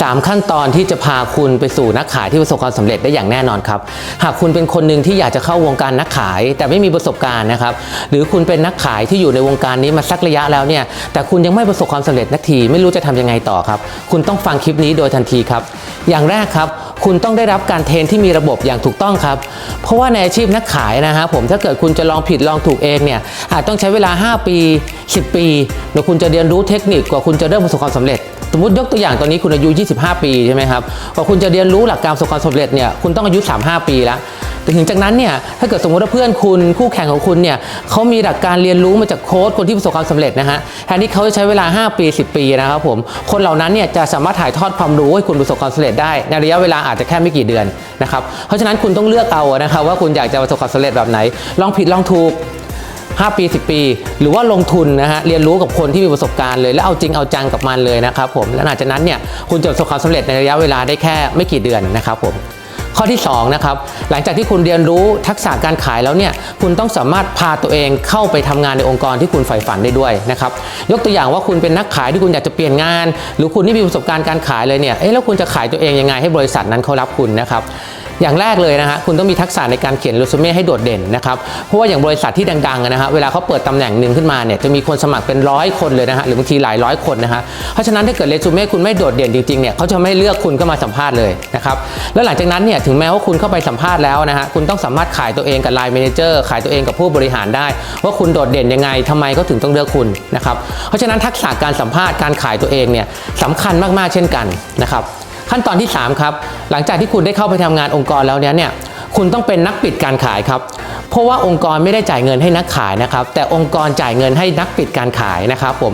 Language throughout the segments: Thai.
3 ขั้นตอนที่จะพาคุณไปสู่นักขายที่ประสบความสำเร็จได้อย่างแน่นอนครับ หากคุณเป็นคนหนึ่งที่อยากจะเข้าวงการนักขาย แต่ไม่มีประสบการณ์นะครับ หรือคุณเป็นนักขายที่อยู่ในวงการนี้มาสักระยะแล้วเนี่ย แต่คุณยังไม่ประสบความสำเร็จนักที ไม่รู้จะทำยังไงต่อครับ คุณต้องฟังคลิปนี้โดยทันทีครับ อย่างแรกครับคุณต้องได้รับการเทรนที่มีระบบอย่างถูกต้องครับ เพราะว่าในอาชีพนักขายนะฮะผมถ้าเกิดคุณจะลองผิดลองถูกเองเนี่ยอาจต้องใช้เวลา 5 ปี 10 ปีเดี๋ยวคุณจะเรียนรู้เทคนิคกว่าคุณจะเริ่มประสบความสำเร็จสมมติยกตัวอย่างตอนนี้คุณอายุ 25 ปีใช่ไหมครับกว่าคุณจะเรียนรู้หลักการประสบความสำเร็จเนี่ยคุณต้องอายุ 35 ปีแล้วแต่ถึงจากนั้นเนี่ยถ้าเกิดสมมติว่าเพื่อนคุณคู่แข่งของคุณเนี่ยเขามีหลักการเรียนรู้มาจากโค้ชคนที่ประสบความสำเร็จนะฮะแทนที่เขาจะใช้เวลา 5 ปี 10 ปีนะครับผมคนเหล่านั้นเนี่ยจะสามารถถ่ายทอดความรู้ให้คุณประสบความสำเร็จได้ในระยะเวลาอาจจะแค่ไม่กี่เดือนนะครับเพราะฉะนั้นคุณต้องเลือกเอานะครับว่าคุณอยากจะประสบความสำเร็จแบบไหน ลองผิดลองถูก5 ปี 10 ปี หรือว่าลงทุนนะฮะเรียนรู้กับคนที่มีประสบการณ์เลยแล้วเอาจริงเอาจังกับมันเลยนะครับผมและหลังจากนั้นเนี่ยคุณจะประสบความสำเร็จในระยะเวลาได้แค่ไม่กี่เดือนนะครับผม ข้อที่2นะครับหลังจากที่คุณเรียนรู้ทักษะการขายแล้วเนี่ยคุณต้องสามารถพาตัวเองเข้าไปทำงานในองค์กรที่คุณใฝ่ฝันได้ด้วยนะครับยกตัวอย่างว่าคุณเป็นนักขายที่คุณอยากจะเปลี่ยนงาน หรือคุณที่มีประสบการณ์การขายเลยเนี่ยเอ๊ะแล้วคุณจะขายตัวเองยังไงให้บริษัทนั้นเขารับคุณนะครับ อย่างแรกเลยนะฮะคุณต้องมีทักษะในการเขียนเรซูเม่ให้โดดเด่นนะครับเพราะว่าอย่างบริษัทที่ดังๆนะฮะเวลาเขาเปิดตำแหน่งหนึ่งขึ้นมาเนี่ยจะมีคนสมัครเป็นร้อยคนเลยนะฮะหรือบางทีหลายร้อยคนนะฮะเพราะฉะนั้นถ้าเกิดเรซูเม่คุณไม่โดดเด่นจริงๆเนี่ยเขาจะไม่เลือกคุณก็มาสัมภาษณ์เลยนะครับแล้วหลังจากนั้นเนี่ยถึงแม้ว่าคุณเข้าไปสัมภาษณ์แล้วนะฮะคุณต้องสามารถขายตัวเองกับไลน์แมเนเจอร์ขายตัวเองกับผู้บริหารได้ ว่าคุณโดดเด่นยังไงทำไมเขาถึงต้องเลือกคุณนะครับเพราะฉะนั้นทักษะการสัมภาษณ์การขายตัวเองเนี่ยสำคัญมากๆเช่นกันนะครับ ขั้นตอนที่ 3 ครับ หลังจากที่คุณได้เข้าไปทำงานองค์กรแล้วเนี้ยเนี่ย คุณต้องเป็นนักปิดการขายครับ เพราะว่าองค์กรไม่ได้จ่ายเงินให้นักขายนะครับ แต่องค์กรจ่ายเงินให้นักปิดการขายนะครับผม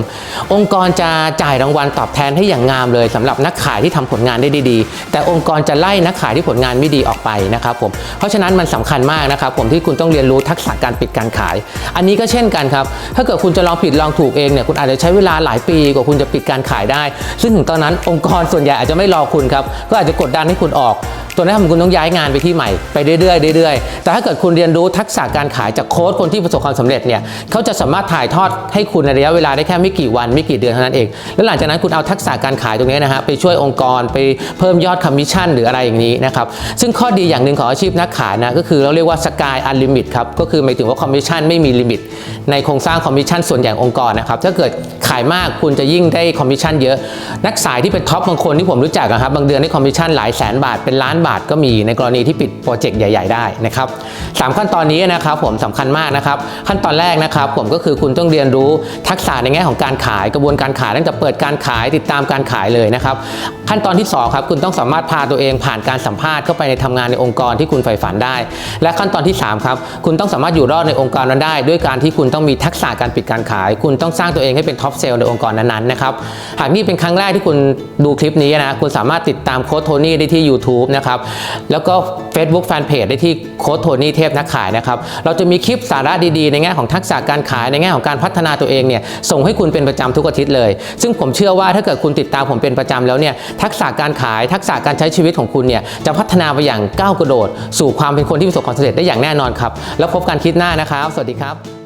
องค์กรจะจ่ายรางวัลตอบแทนให้อย่างงามเลยสำหรับนักขายที่ทำผลงานได้ดีๆ แต่องค์กรจะไล่นักขายที่ผลงานไม่ดีออกไปนะครับผม เพราะฉะนั้นมันสำคัญมากนะครับผมที่คุณต้องเรียนรู้ทักษะการปิดการขาย อันนี้ก็เช่นกันครับ ถ้าเกิดคุณจะลองผิดลองถูกเองเนี่ย คุณอาจจะใช้เวลาหลายปีกว่าคุณจะปิดการขายได้ ซึ่งถึงตอนนั้นองค์กรส่วนใหญ่อาจจะไม่รอคุณครับ ก็อาจจะกดดันให้คุณออก ตัวนั้นทำให้คุณต้องย้ายงานไปที่ใหม่ไปเรื่อยๆเรื่อยๆ แต่ถ้าเกิดคุณเรียนรู้ทักษะการขายจากโค้ชคนที่ประสบความสำเร็จเนี่ยเขาจะสามารถถ่ายทอดให้คุณในระยะเวลาได้แค่ไม่กี่วันไม่กี่เดือนเท่านั้นเอง แล้วหลังจากนั้นคุณเอาทักษะการขายตรงนี้นะฮะไปช่วยองค์กรไปเพิ่มยอดคอมมิชชั่นหรืออะไรอย่างนี้นะครับซึ่งข้อดีอย่างหนึ่งของอาชีพนักขายนะก็คือเราเรียกว่าสกายอันลิมิตครับก็คือหมายถึงว่าคอมมิชชั่นไม่มีลิมิตในโครงสร้างคอมมิชชั่นส่วนใหญ่องค์กรนะครับถ้าเกิด ขายมากคุณจะยิ่งได้คอมมิชชั่นเยอะ นักสายที่เป็นท็อปบางคนที่ผมรู้จักอะครับบางเดือนได้คอมมิชชั่นหลายแสนบาทเป็นล้านบาทก็มีในกรณีที่ปิดโปรเจกต์ใหญ่ ๆ ได้นะครับสามขั้นตอนนี้นะครับผมสำคัญมากนะครับขั้นตอนแรกนะครับผมก็คือคุณต้องเรียนรู้ทักษะในแง่ของการขายกระบวนการขายตั้งแต่เปิดการขายติดตามการขายเลยนะครับขั้นตอนที่สองครับคุณต้องสามารถพาตัวเองผ่านการสัมภาษณ์เข้าไปในทำงานในองค์กรที่คุณใฝ่ฝันได้ และขั้นตอนที่สามครับคุณต้องสามารถอยู่รอดในองค์กรนั้นได้ ด้วยการที่คุณต้องมีทักษะการปิดการขาย คุณต้องสร้างตัวเองให้เป็นท็อปเซลล์ในองค์กรนั้นๆนะครับหากนี่เป็นครั้งแรกที่คุณดูคลิปนี้นะคุณสามารถติดตามโค้ชโทนี่ได้ที่ YouTube นะครับแล้วก็ Facebook Fanpage ได้ที่โค้ชโทนี่เทพนักขายนะครับเราจะมีคลิปสาระดีๆ ในแง่ของทักษะการขายในแง่ของการพัฒนาตัวเองเนี่ยส่งให้คุณเป็นประจำทุกอาทิตย์เลย ซึ่งผมเชื่อว่าถ้าเกิดคุณติดตามผมเป็นประจำแล้วเนี่ยทักษะการขายทักษะการใช้ชีวิตของคุณเนี่ยจะพัฒนาไปอย่างก้าวกระโดด สู่ความเป็นคนที่ประสบความสำเร็จได้อย่างแน่นอนครับแล้วพบกันคลิปหน้านะครับ สวัสดีครับ